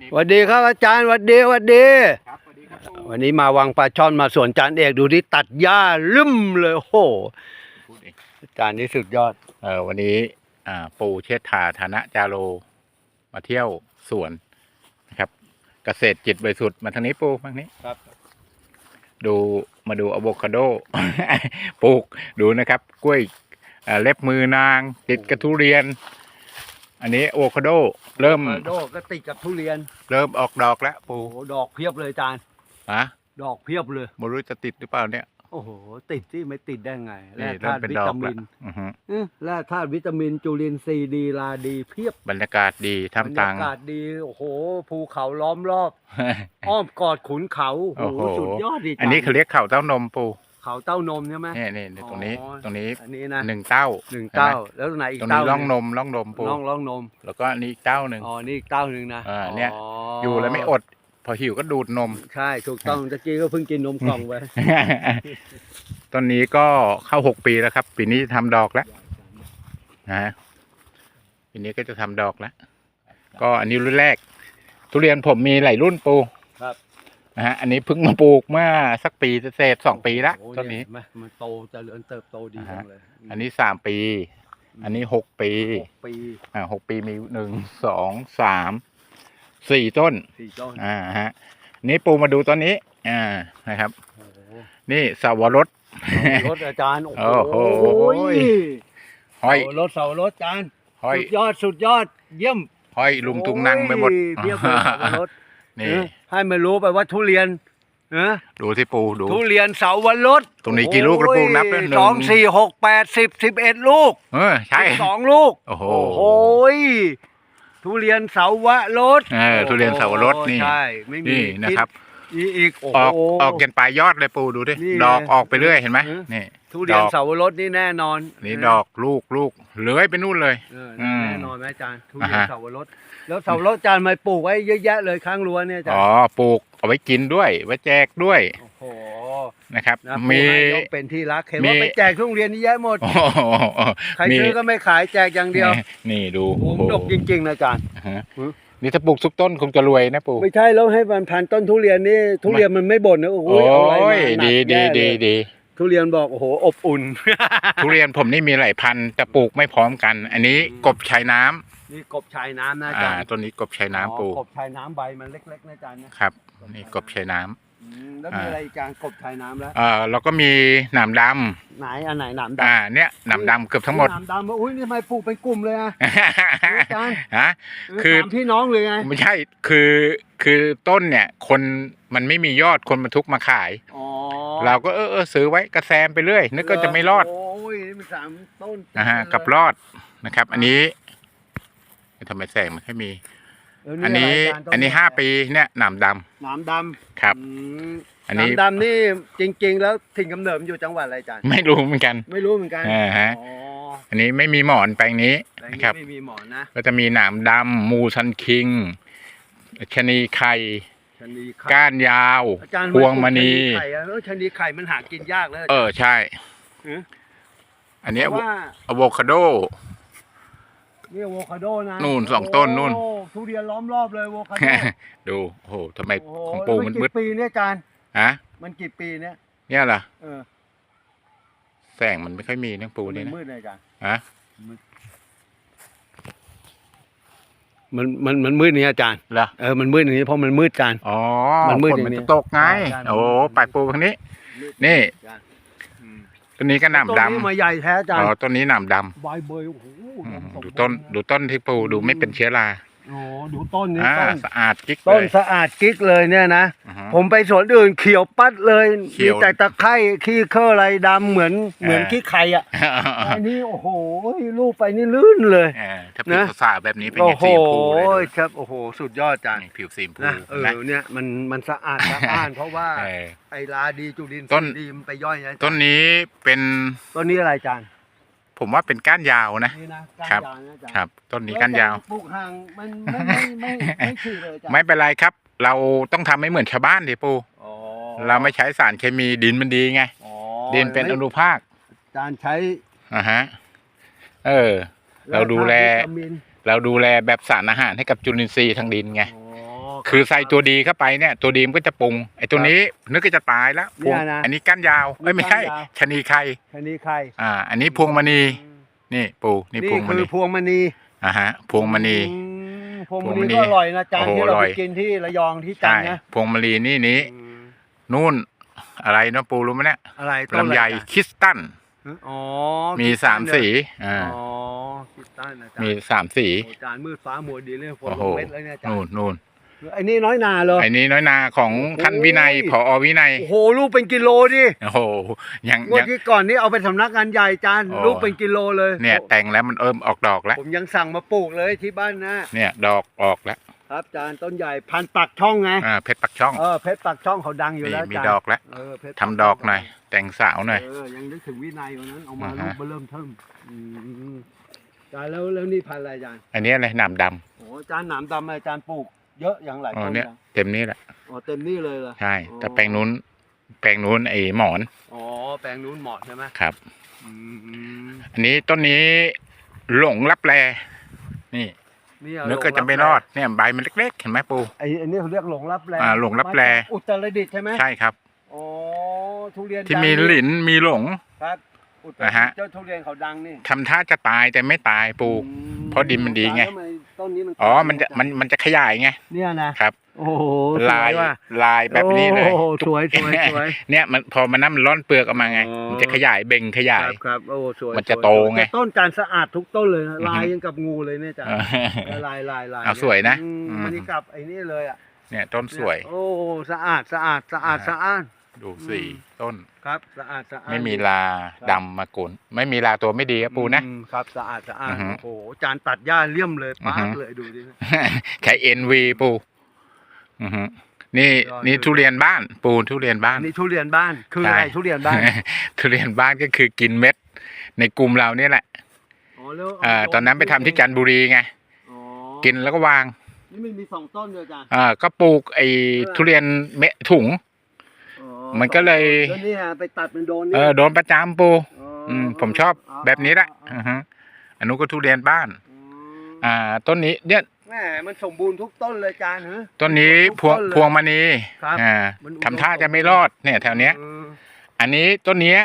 นี่สวัสดีครับอาจารย์สวัสดีสวัสดี ครับสวัสดีครับปูวันนี้มาวังปลาช่อนมาสวนอาจารย์เอกดูที่ตัดหญ้าลืมเลยโอ้โหพูดเองอาจารย์นี่สุดยอด เออวันนี้อ่าปูเชษฐาฐานะจาโรมาเที่ยวสวนนะครับ เกษตรจิตบริสุทธิ์มาทางนี้ปูมาทางนี้ ครับ ดูมาดูอะโวคาโด ปลูกดูนะครับ กล้วยอ่าเล็บมือนาง ติดกระทุเรียน อันนี้อะโวคาโดเริ่มมาโดก็ติดกับทุเรียนเริ่มออกดอกแล้วปูโอ้โหดอกเพียบเลยอาจารย์ฮะดอกเพียบเลย ไม่รู้จะติดหรือเปล่าเนี่ยโอ้โห ติดที่ไม่ติดได้ไงแร่นี่เริ่ธามตุเป็นวิดอกตามิแล้วนอือฮึเอ้อแร่ธาตุวิตามินจุลินทรีย์ดีลาดีเพียบบรรยากาศดีบรรทำตัยางกาศดีโอ้โห ภูเขาล้อมรอบ อ้อมกอดขุนเขาโอ้โหโอ้โห สุดยอดดีจังอันนี้เขาเรียกเข่าเต้านมปู เขาเต้านมใช่ไหมนี่นี่นี่ตรงนี้อ๋อ ตรงนี้อันนี้นะหนึ่งเต้าหนึ่งห็ไหมเต้าแล้วตรงไหนอีกตรงเต้านี้หร่องนมร่องนมปูร่องร่องนมแล้วก็อันนี้อีกเต้าหนึ่ง อ๋อนี่อีกเต้าหนึ่งนะอ่าเนี่ย อยู่แล้วไม่อด พอหิวก็ดูดนม ใช่ถูกต้องตะกี้ก็เพิ่งกินนมกล่องไปต้นนี้ก็เข้าหกปีแล้วครับ ปีนี้จะทำดอกแล้วนะฮะปีนี้ก็จะทำดอกแล้วก็อันนี้รุ่นแรก ทุเรียนผมมีหลายรุ่นปูครับ นะฮะ อันนี้เพิ่งมาปลูกเมื่อสักปีเศษๆสองปีละโอ้โหต้นนี้เยเห็ไหมมันโตเจริญเติบโตดีอ่าจัฮะ งเลยอันนี้สามปี อันนี้หกปี หกปีอ่าหกปีมีหนึ่งสองสามสี่ต้น สี่ต้นอ่าฮะ นี่ปูมาดูต้นนี้ อ่านะครับ โอ้โหนี่สาวรส รถอาจารย์ โอ้โอ้โห ห้อย เสารถเสารถอาจารย์ห้อย สุดยอดสุดยอดเยี่ยมห้อยลุงตุงนั่งไปหมด โอ้ยเพียบเลยเสารถ นี่เออให้มันรู้ไปว่าทุเรียนเออดูที่ปูดู ทุเรียนเสาวรสตรงนี้กี่ลูกแล้วปูนับด้วยหนึ่งสองสี่หกแปดสิบสิบเอ็ดลูก เออใช่สิบสองลูก โอ้โหโหยทุเรียนเสาวรสเออทุเรียนเสาวรสนี่ใช่ไม่มีนี่นะครับ อีกอีกโอ้ออกโหออกยันปลายยอดเลยปูดูดินี่ดอกไงออกไปเรื่อยเห็นไหมเออนี่ ทุเรียนดอก เสาวรสนี่แน่นอนนี่ดอกลูกลูกเลื้อยไปนู่นเลย เอออืมแน่นอนไหมอาจารย์ทุเรียนอ่าฮะ เสาวรสแล้วเสาวรสอาจารย์มาปลูกไว้เยอะแยะเลยข้างรั้วเนี่ยอาจารอ๋อย์ปลูกเอาไว้กินด้วย ไว้แจกด้วยโอ้โหนะครับนะมี ปลูกให้ยกเป็นที่รักเห็นว่ามี ไปแจกทุเรียนนี่แยะหมด โอ้โห ใครซื้อก็ไม่ขายแจกอย่างเดียวนี่ดูโอ้โหดกจริงๆนะอาจารย์ ฮะหือนี่ถ้าปลูกซุกต้นคงจะรวยนะปูไม่ใช่แล้วให้มันพันต้นทุเรียนนี่ทุเรียนมันไม่บ่นนะโอ้โหโอ้เอาอะไรมายหนักดีดีแย่ดีเลย ดี ทุเรียนบอกโอ้โหอบอุ่น ทุเรียนผมนี่มีหลายพันธุ์แต่ปลูกไม่พร้อมกัน อันนี้กบชายน้ำนี่กบชายน้ำนะอาอ่าจารย์ต้นนี้กบชายน้ำปูอ๋อกบชายน้ำใบมันเล็กๆนะอาจารย์นะครับ นี่กบชายน้ำ อืมแล้วมีอะไรอีกการกบชายน้ำแล้วอ่าแล้วก็มีหนามดไหนอันไหนหนามำดำอ่าเนี่ยหนามดำเกือบทั้งหมด หนามดำอุ้ยนี่ทำไมปลูกเป็นกลุ่มเลยอะอาจารย์ฮะ คือ สามพี่น้องเลยไงไม่ใช่คือคือต้นเนี่ย คนมันไม่มียอดคนบรรทุกมาขาย อ๋อ เราก็เออเออซื้อไว้กระแซมไปเรื่อยนึกก็จะไม่รอดโอ้ยนี่มันสามต้นนะฮะกับรอดนะครับ อันนี้ทำไมแสงมันไม่มีเอออันนี้ะไรารย์ต้อันนี้ห้าปีเนี่ยหนามดหนามดำครับำอืมอันหนี้นามดำนี่จริง ๆ แล้วถิ่นกำเนิดมันอยู่จังหวัดอะไรอาจารย์ไม่รู้เหมือนกัน ไม่รู้เหมือนกันอ่าฮะอ๋ออันนี้ไม่มีหมอนแปลงนี้แต่นะนี่ครับไม่มีหมอนนะก็จะมีหนามดำมูซันคิงชะนีไข่ ชะนีไข่ก้านยาว อาจารย์พวงมณีชะนีไข่อะแล้วชะนีไข่มันหากินยากเลยเออใช่หืออันเนี้ยเพราะว่าอะโวคาโด นี่อะโวคาโดนะนู่นสองต้นนู่น โอ้ทุเรียนล้อมรอบเลยอะโวคาโดดูโอ้โหทำไมโอ้ของโหปูแล้วมันกี่มืดปีเนี่ยอาจารย์ ฮะมันกี่ปีเนี่ยเนี่ยเหรอเออแสงมันไม่ค่อยมีนะปูมันี่นนะมืดเลยอาจารย์ฮะมั นมันมันมืดนี่อาจารย์เหรอเออมันมืดอย่างนี้เพราะมันมืดกันอ๋อมันมืดฝอย่างมันนี้จะตกไง ใช่โอ้ปลายปูทางนี้มืดนี่อาจารย์อืมต้นนี้ก็หนามต้นนี้ดำมาใหญ่แท้อาจารอ๋ย์อต้นนี้หนามดใบเบยโอ้โหำอืมสมดูต้นบูรณ์ะดูต้นที่ปูดูไม่เป็นเชื้อรา โอ้ดูต้นนี้อ่าต้นสะอาดกิ๊กต้นเลยสะอาดกิ๊กเลยเนี่ยนะ อือฮึผมไปสวนอื่นเขียวปัดเลยเขีมียวแต่ตะไคร่ขี้เคออะไรดำเหมือนเหมือนอ่า ขี้ไข่อะอันนี้โอ้โหลูกไปนี่ลื่นเลย เออถ้าผิวนะ สาๆแบบนี้เป็นโอ้ไงโหสีชมพูเลยครับโอ้โห สุดยอดจัง นี่ผิวสีชมพูนะเออนะเนี่ยมันมันสะอาดสะอ้าน เพราะว่าเออ ไอ้ลาดีจุลินทต้นรีย์ดีมันไปย่อยไงต้นนี้เป็น ต้นนี้อะไรจาน ผมว่าเป็นก้านยาวนะ นี่นะก้านครับ ยาวนะจานครับ ต้นนี้ก้านยาว ปลูกห่างมันไม่ไม่ไม่ไม่ฉีดเลยจานไม่เป็นไรครับ เราต้องทำให้เหมือนชาวบ้านดิปูอ๋อเราไม่ใช้สารเคมีดินมันดีไง อ๋อดินเป็นอนุภาคจานใช้อ่าฮะ เออ เราดูแล วิตามินเราดูแลแบบสารอาหารให้กับจุลินทรีย์ทางดินไง อ๋อ คือใส่ตัวดีเข้าไปเนี่ย ตัวดีมันก็จะปรุงไอ้ตัวนี้นึกก็จะตายแล้วพวงเนี่ยนะอันนี้ก้านยาวเอ้ยไม่ใช่ก้านยาว ชะนีไข่แค่นี้ใครอ่า อันนี้พวงมณีนี่ปูนี่นี่พวงมคือณีพวงมณีอ่าฮะ พวงมณี อืมพวงพวงมมณีณีก็อร่อยนะจานโอ้โหที่เราอร่อไปยกินที่ระยองที่จันใช่ทร์นะพวงมณีนี่นี้อืมนู่นอะไรเนาะปูรู้ไหมเนี่ยอะไรต้นลำไยอะไรจ๊ะคริสตันอ๋อมีคิดสามตั้นสีเลยอ่าอ๋อคิดตั้นนะจ๊ะมีสามสี โอ้จานมืดฟ้ามัวดีเลยฝนโอ้ลโห งเม็ดเลยเนี่ยจานนู่นนู่น ไอ้นี่น้อยนาเลย ไอ้นี้น้อยนาของท่านวินัยโอ้ยผอวินัย โอ้โหลูกเป็นกิโลดิโอ้โหยังงวดยัง ที่ก่อนนี่เอาไปสำนักงานใหญ่จานโอ้ ลูกเป็นกิโลเลยเนี่ยแต่งแล้วมันเอิ่มออกดอกแล้ว ผมยังสั่งมาปลูกเลยที่บ้านนะ เนี่ยดอกออกแล้วครับจานต้นใหญ่พันปักช่องไงอ่าเพชรปักช่องเออเพชรปักช่องเขาดังอยู่นี่แล้วมีจานดอกแล้วเออเพชรทำดอกหน่อยแต่งสาวหน่อย เออยังนึกถึงวินัยวันนั้นเอามาอ่าฮะ ลูกเบอร์เริ่มเทิมอืมจานแล้วแล้วนี่พันธุ์อะไรจานอันนี้อะไรหนามดโอ้จานหนามดำอะไรจานปลูก เยอะอย่างหลายำอ๋อต้นเนี่ย นะเต็มนี้แหละอ๋อเต็มนี่เลยเหรอใช่อ๋อแต่แปลงนู้น แปลงนู้นไอ้หมอนอ๋อแปลงนู้นเหมาะใช่ไหมครับ อืมอันนี้ต้นนี้หลงรับแลนี่นี่นึกก็จะไม่รอดเนี่ยใบมันเล็กๆ เห็นไหมปู ไอ้ไอ้นี่เขาเรียกหลงรับแลอ่าหลงรับแล มาจากอุตรดิตถ์ใช่ไหมใช่ครับ อ๋อทุเรียนที่ดังมีนี่หลินมีหลง ครับอุตรนะดิฮะตถ์เจ้าทุเรียนเขาดังนี่ทำท่าจะตายแต่ไม่ตายปูอืมเพราะดินมันดีไงทำม ต้นนี้มันอ๋อ มันจะมันมันจะขยายไง เนี่ยนะครับ โอ้โหสลาวยยว่ะลายแบบนี้เลยโอ้โหสวยสวยสวยเนี่ยมันพอมันน้ำมันร่อนเปลือกออกมาไงอ๋อมันจะขยายเบ่งขยาคยรับครับโอ้สวยมันจะสวยโตไงแต่ต้นจานสะอาดทุกต้นเลยนะอือฮึลายยังกับงูเลยเนี่ยจ้ะเออลายลายลายเอาสวยนะอืมอืมมันนี่กับไอ้นี่เลยอะเนี่ยต้นสวย โอ้สะอาดสะอาดสะอาดนะฮะสะอาด ดูสี่อืมต้น ครับสะอาดสะอาดไม่มีลาดำมากุนไม่มีลาตัวไม่ดีครับปูนะ อืมครับสะอาดสะอาดอือฮึโอ้โหจานตัดหญ้าเลี่ยมเลยปาอืดอฮึ เลยดูดิใช้เอ็นวีปูอือฮึนี่ยอด นี่เลยทุเรียนบ้านปูทุเรียนบ้านอันนี้ทุเรียนบ้านคืออะไรใช่ทุเรียนบ้าน ทุเรียนบ้านก็คือกินเม็ด ในกลุ่มเราเนี่ยแหละอ๋อแล้วเอ่อตอนนั้นไปทำที่จันทบุรีไงอ๋อกินแล้วก็วางนี่มันมีสองต้นเลยจ้ะอ่าก็ปลูกไอ้ทุเรียนเม็ดถุงอ๋อ มันก็เลยแล้วนี่ฮะไปตัดมันโดนเอนี่อโดนประจำปูอ๋ออืมผมชอบแบบนี้แหละอือฮึอันนู้นก็ทุเรียนบ้าน อืมอ่า ต้นนี้เนี่ยแม่มันสมบูรณ์ทุกต้นเลยจานฮะต้นนี้ทุกพวงต้นเลยพวงมณีครับอ่ามันอุดม ทำท่าจะไม่รอดเนี่ยแถวเนี้ย อืมอันนี้ต้นเนี้ย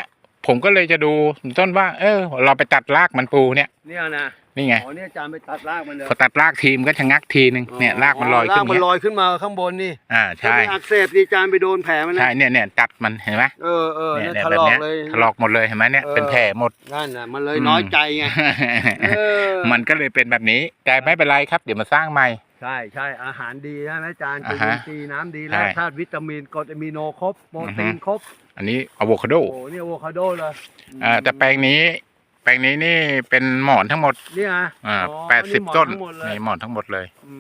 ผมก็เลยจะดูต้นว่า เออ เราไปตัดรากมันปูเนี่ย เนี่ยนะนี่ไงอ๋อเนี่ยจานไปตัดรากมันเลยพอตัดรากทีมก็ชะงักทีนึงเนี่ยรากมันลอยขึ้นรากมันเงี้ยลอยขึ้นมาข้างบนนี่อ่าใช่ถ้าไม่อักเสบดีจานไปโดนแผลมันนะใช่เนี่ยเนี่ยตัดมันเห็นไหมเออเออเนี่ยเนี่ยเนี่ยถแบบลอกเนี้ยเลย ถลอกหมดเลยเห็นไหมเนี่ยเออ เป็นแผลหมด นั่นน่ะมันเลยน้อยใจไงเออมันก็เลยเป็นแบบนี้แต่ไม่เป็นไรครับ เดี๋ยวมาสร้างใหม่ ใช่ใช่อาหารดีใช่ไหมจานอ่าจุฮะลินทรีย์น้ำดีแร่ใช่ธาตุวิตามินกรดอะมิโนครบโปรตีอืนอฮึครบอันนี้อะโวคาโดโอ้โหนี่อะโวคาโดเลยอ่าแต่แปลงนี้ แปลงนี้นี่เป็นหมอนทั้งหมดเนี่ยนะอ่าอ๋อแปดสิบหมอต้นทั้งหมดเลยนี่หมอนทั้งหมดเลยอื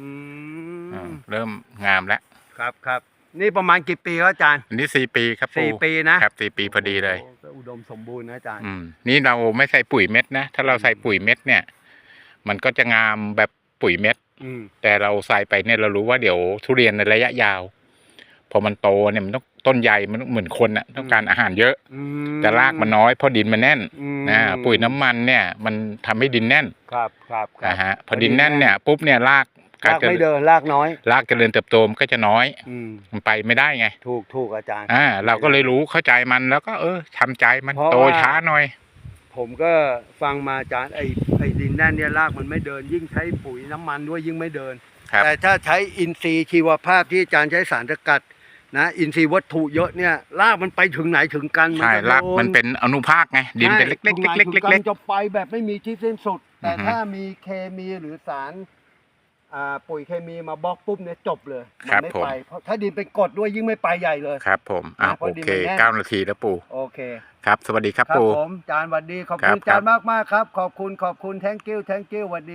อ่ามเริ่มงามแล้วครับครับ นี่ประมาณกี่ปีครับอาจารย์อันนี้สี่ปีครับสี่ปูปีนะครับสี่ปีพอดีเลยโก็อุดมสมบูรณ์นะอาจารย์ อืมนี่เราไม่ใส่ปุ๋ยเม็ดนะ ถ้าเราใส่ปุ๋ยเม็ดเนี่ย มันก็จะงามแบบปุ๋ยเม็ด อืมแต่เราใส่ไปเนี่ยเรารู้ว่าเดี๋ยวทุเรียนในระยะยาว พอมันโตเนี่ยมันต้องต้นใหญ่มันต้องเหมือนคนอะต้องการอาหารเยอะอืมแต่รากมันน้อยเพราะดินมันแน่นอืมนะปุ๋ยน้ำมันเนี่ย มันทำให้ดินแน่นครับครับครันะบฮะพอดินแน่นเนี่ยปุ๊บเนี่ยรากรากไม่เดินรากน้อย รากเจริญเติบโตมันก็จะน้อยอืมมันไปไม่ได้ไง ถูกถูกอาจารย์อ่าเราก็เลยรู้เข้าใจมันแล้วก็เออทำใจมันเพราะโตว่าช้าหน่อย ผมก็ฟังมาอาจารย์ไอ้ไอ้ดินแน่นเนี่ยรากมันไม่เดิน ยิ่งใช้ปุ๋ยน้ำมันด้วยยิ่งไม่เดินครับแต่ถ้าใช้อินทรีย์ชีวภาพที่อาจารย์ใช้สารสกัด นะอินทรีย์วัตถุเยอะเนี่ยรากมันไปถึงไหนถึงกันใช่จะรากโดมันเป็นอนุภาคไงดินเป็นเล็กๆใช่ถึงไหเล็กๆถึงเล็กจะไปแบบไม่มีที่สิ้นสุด แต่อือฮึถ้ามีเคมีหรือสารอ่าปุ๋ยเคมีมาบล็อกปุ๊บเนี่ยจบเลยมัครับไม่ผมไปเพราะถ้าดินเป็นกรดด้วยยิ่งไม่ไปใหญ่เลยๆครับ ผมอ่าอ่าพโออดีเคมันแน่นเก้านาทีแล้วปู่โอเคครับ สวัสดีครับครับปู่ผมจานหวัดดีขอบครัคุบณจานครับมากมากๆครับ ขอบคุณขอบคุณ thank you thank you หวัดดี